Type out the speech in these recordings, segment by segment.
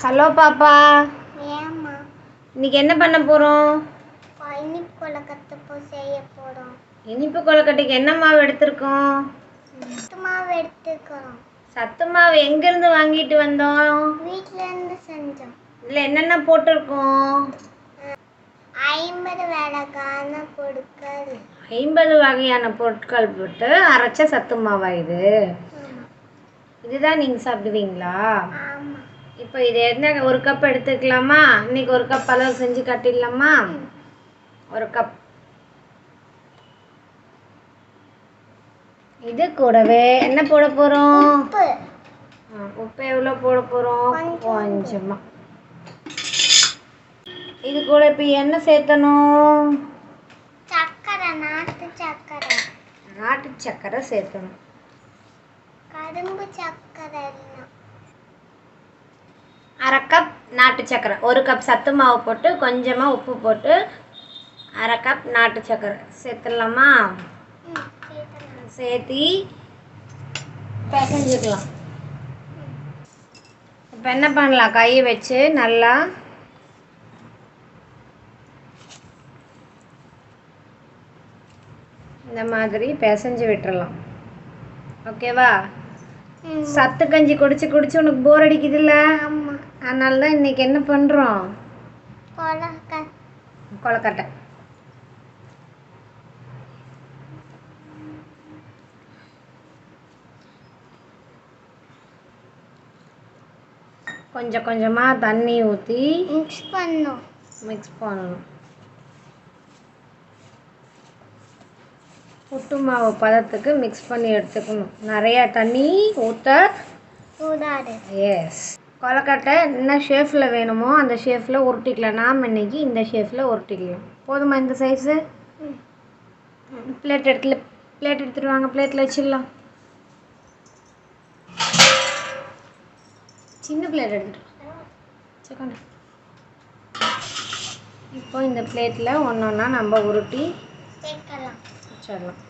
Hello பாப்பா. ஏம்மா? இன்னைக்கு என்ன பண்ண போகிறோம் இனிப்பு கொலக்கத்தை போய் செய்ய போகிறோம் இனிப்பு கொழுக்கட்டைக்கு என்ன மாவு எடுத்திருக்கோம்? சத்து மாவு எடுத்துக்கிறோம் சத்து மாவு எங்கேருந்து வாங்கிட்டு வந்தோம்? வீட்ல இருந்து செஞ்சோம். இதில் என்னென்ன போட்டிருக்கோம்? ஐம்பது விளக்கான பொருட்கள். ஐம்பது வகையான பொருட்கள் போட்டு அரைச்ச சத்து மாவா இது? இதுதான் நீங்கள் சாப்பிடுவீங்களா? ஆமாம் இப்போ இது என்ன ஒரு கப் எடுத்துக்கலாமா? இன்னைக்கு ஒரு கப் அளவு செஞ்சு காட்டிடலாமா? ஒரு கப் இது கூடவே என்ன போட போகிறோம் உப்பு. எவ்வளோ போட போகிறோம் கொஞ்சம். கொஞ்சமா இது கூட இப்போ என்ன சேர்த்தணும். சக்கரை நாட்டு சக்கரை. நாட்டு சக்கரை சேர்த்தணும். கரும்பு சக்கரை நாட்டு சக்கரை. ஒரு கப் சத்து மாவு போட்டு கொஞ்சமாக உப்பு போட்டு அரை கப் நாட்டு சக்கரை. சேர்த்துடலாமா. சேர்த்தி பிசைஞ்சுக்கலாம். இப்போ என்ன பண்ணலாம்? கையை வச்சு நல்லா இந்த மாதிரி பிசைஞ்சு விட்டுறலாம். ஓகேவா? சத்து கஞ்சி குடிச்சு குடிச்சு உனக்கு போர் அடிக்குதுல்ல? அதனால தான் இன்னைக்கு என்ன பண்ணுறோம் கொலக்கட்டை. கொஞ்சம் கொஞ்சமாக தண்ணி ஊற்றி மிக்ஸ் பண்ணோம் மிக்ஸ் பண்ணணும். புட்டு மாவு பதத்துக்கு மிக்ஸ் பண்ணி எடுத்துக்கணும். நிறையா தண்ணி ஊற்ற எஸ் கொலக்கட்டை என்ன ஷேஃபில் வேணுமோ அந்த ஷேஃபில் உருட்டிக்கலாம். நாம் இன்னைக்கு இந்த ஷேஃபில் உருட்டிக்கலாம். போதுமா இந்த சைஸு. பிளேட் எடுத்துல பிளேட் எடுத்துட்டு வாங்க பிளேட்டில் வச்சிடலாம். சின்ன பிளேட் வா. இப்போ இந்த பிளேட்டில் ஒன்று ஒன்றா நம்ம உருட்டி வச்சிடலாம்.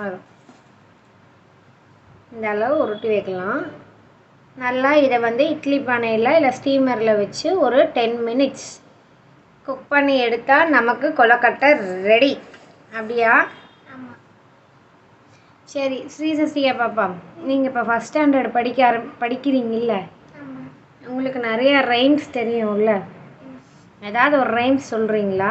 வரும் இந்த அளவு உருட்டி வைக்கலாம். நல்லா இதை வந்து இட்லி பானையில் இல்லை ஸ்டீமரில் வச்சு ஒரு டென் மினிட்ஸ் குக் பண்ணி எடுத்தால் நமக்கு கொலக்கட்டை ரெடி அப்படியா? சரி ஸ்ரீ சசிகா பாப்பா நீங்கள் இப்போ ஃபஸ்ட் ஸ்டாண்டர்ட் படிக்க ஆரம் படிக்கிறீங்கல்ல? உங்களுக்கு நிறைய ரைம்ஸ் தெரியும்ல? ஏதாவது ஒரு ரைம்ஸ் சொல்கிறீங்களா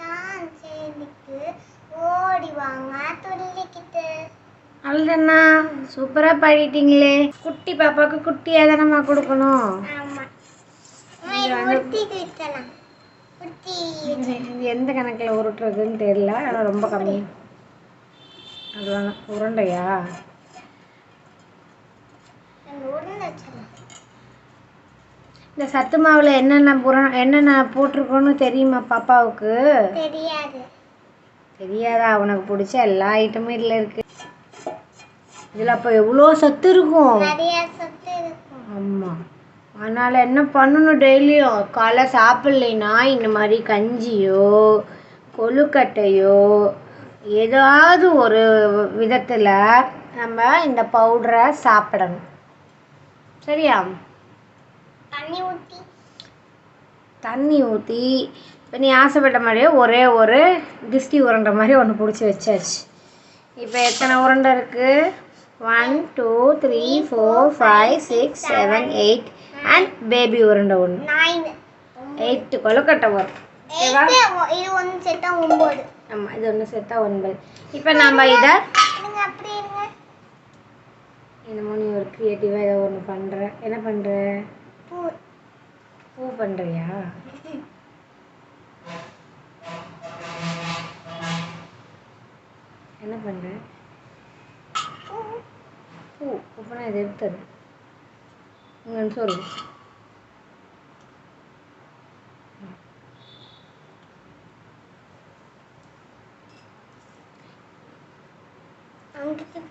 தான் சேர்ந்துக்கு ஓடி வாங்க துள்ளிக்கிட்டு. அவ்வளோதாண்ணா சூப்பராக பாடிட்டீங்களே. குட்டி பாப்பாவுக்கு குட்டியாக தானம்மா கொடுக்கணும். எந்த கணக்கில் உருட்டுறதுன்னு தெரியல ஆனால் ரொம்ப கம்மி. அது வேணாம் உருண்டையா? உருண்டை வச்சிடலாம். இந்த சத்து மாவில் என்னென்ன புற என்னென்ன போட்டிருக்கோன்னு தெரியுமா பாப்பாவுக்கு? தெரியாது. தெரியாதா? உனக்கு பிடிச்ச எல்லா ஐட்டமும் இதில் இருக்கு. இதில் அப்போ எவ்வளோ சத்து இருக்கும்? நிறைய சத்து இருக்கும். ஆமாம் அதனால் என்ன பண்ணணும் டெய்லியும்? காலை சாப்பிட்லைன்னா இந்த மாதிரி கஞ்சியோ கொழுக்கட்டையோ ஏதாவது ஒரு விதத்தில் நம்ம இந்த பவுடரை சாப்பிடணும். சரியா? தண்ணி ஊற்றி தண்ணி ஊற்றி இப்போ நீ ஆசைப்பட்ட மாதிரியே ஒரே ஒரு திஷ்டி உருண்டை மாதிரி ஒன்று பிடிச்சி வச்சாச்சு. இப்போ எத்தனை உருண்டை இருக்குது one two three four five six seven eight and baby உருண்டை ஒன்று எயிட்டு கொழுக்கட்டை வரும் இது ஒன்று சேர்த்தா ஒம்பது ஆமாம் இது ஒன்று சேர்த்தா ஒன்பது. இப்போ நம்ம இதை என்னமோ நீ ஒரு க்ரியேட்டிவாக ஏதோ ஒன்று பண்ணுற என்ன பண்ணுற பூ பண்ணுறியா என்ன பண்ணுற பூ பூ அப்போனா இதை எடுத்துரு இங்கன்னு சொல்லு.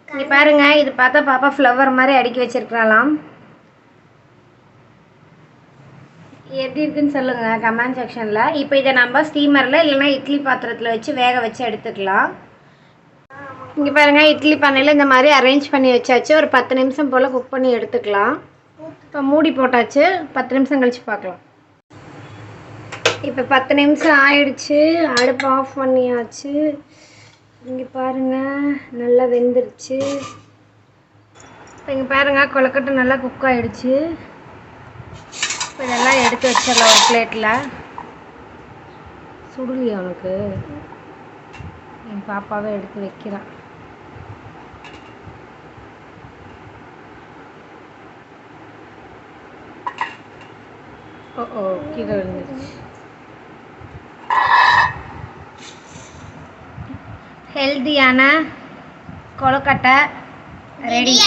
இங்கே பாருங்க இது பார்த்தா பாப்பா ஃப்ளவர் மாதிரி அடுக்கி வச்சிருக்கலாம் எப்படி இருக்குன்னு சொல்லுங்கள் கமெண்ட் செக்ஷனில் இப்போ இதை நம்ம ஸ்டீமரில் இல்லைன்னா இட்லி பாத்திரத்தில் வச்சு வேக வச்சு எடுத்துக்கலாம். இங்கே பாருங்க இட்லி பண்ணையில் இந்த மாதிரி அரேஞ்ச் பண்ணி வச்சாச்சு. ஒரு பத்து நிமிஷம் போல் குக் பண்ணி எடுத்துக்கலாம். இப்போ மூடி போட்டாச்சு. பத்து நிமிஷம் கழிச்சு பார்க்கலாம். இப்போ பத்து நிமிஷம் ஆயிடுச்சு. அடுப்பு ஆஃப் பண்ணியாச்சு. இங்கே பாருங்கள் நல்லா வெந்துருச்சு. இப்போ இங்கே பாருங்க கொலக்கட்டை நல்லா குக் ஆகிடுச்சு இப்போ இதெல்லாம் எடுத்து வச்சிடலாம் ஒரு பிளேட்டில் சுடுலியா உனக்கு என் பாப்பாவே எடுத்து வைக்கிறான். ஓ ஓ கீழே விழுந்துருச்சு. ஹெல்தியான கொழுக்கட்டை ரெடி.